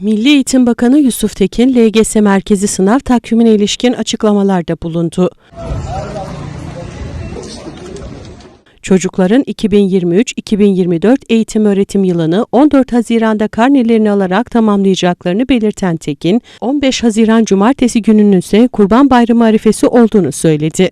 Milli Eğitim Bakanı Yusuf Tekin, LGS merkezi sınav takvimine ilişkin açıklamalarda bulundu. Çocukların 2023-2024 eğitim öğretim yılını 14 Haziran'da karnelerini alarak tamamlayacaklarını belirten Tekin, 15 Haziran Cumartesi gününün ise Kurban Bayramı arifesi olduğunu söyledi.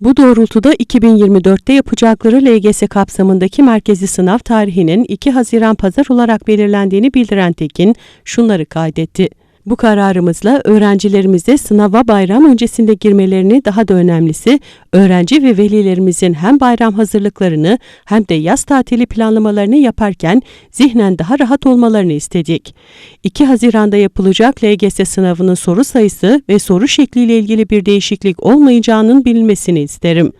Bu doğrultuda 2024'te yapacakları LGS kapsamındaki merkezi sınav tarihinin 2 Haziran pazar olarak belirlendiğini bildiren Tekin şunları kaydetti. Bu kararımızla öğrencilerimize sınava bayram öncesinde girmelerini daha da önemlisi öğrenci ve velilerimizin hem bayram hazırlıklarını hem de yaz tatili planlamalarını yaparken zihnen daha rahat olmalarını istedik. 2 Haziran'da yapılacak LGS sınavının soru sayısı ve soru şekliyle ilgili bir değişiklik olmayacağının bilinmesini isterim.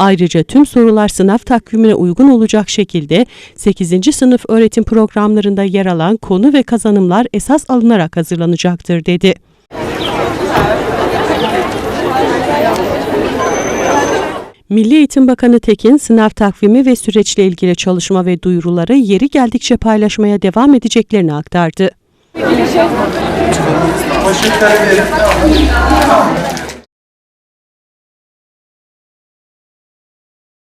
Ayrıca tüm sorular sınav takvimine uygun olacak şekilde 8. sınıf öğretim programlarında yer alan konu ve kazanımlar esas alınarak hazırlanacaktır dedi. Milli Eğitim Bakanı Tekin, sınav takvimi ve süreçle ilgili çalışma ve duyuruları yeri geldikçe paylaşmaya devam edeceklerini aktardı. Teşekkür ederim.